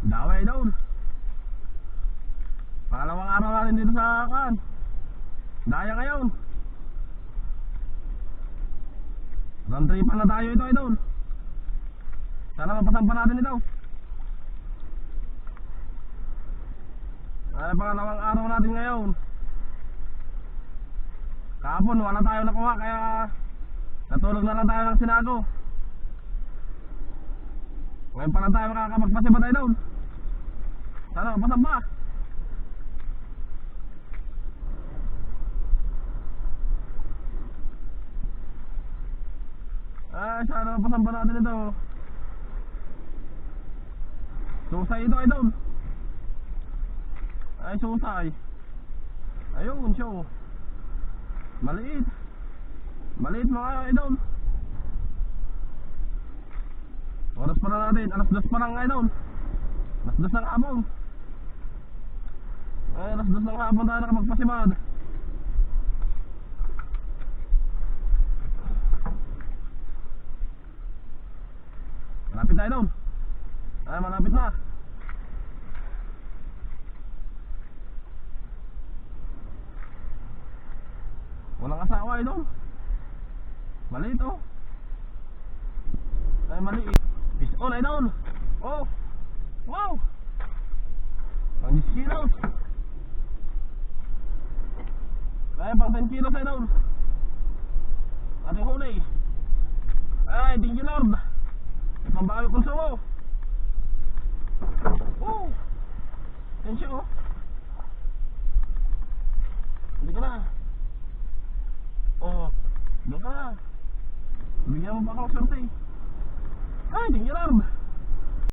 Daway doon. Pangalawang araw natin dito sa kan. Daya ngayon. Round trip na tayo ito idol. Sana mapasan pa natin ito. Ay, pangalawang araw natin ngayon. Kahapon wala tayo nakuha kaya natulog na lang tayo ng sinago. Ngayon pa lang tayo makakapagpasibat idol. Sana mapasan pa. Ay, sana mapasan pa natin ito. Susay ito idol. Ay, susay. Ayun, show. Maliit. Maliit mga idol. Oras pa na natin. Alas dos pa lang idol. Alas dos ng hapon. Ay, alas dos ng hapon tayo nakapagpasimad. Malapit tayo doon. Ay, malapit na. Walang asawa ito. Maliit oh. Ay, maliit on and on. Oh, wow! Ang kilos! Kaya pang 10 kilos ay down. Ating huli. Ay, thank you Lord. Mabahal kong sawo. Oh! Yan siya oh. Hindi ka na. Oh, doon ka na. Bigyan mo pa ako ng sorte. عادي يرمح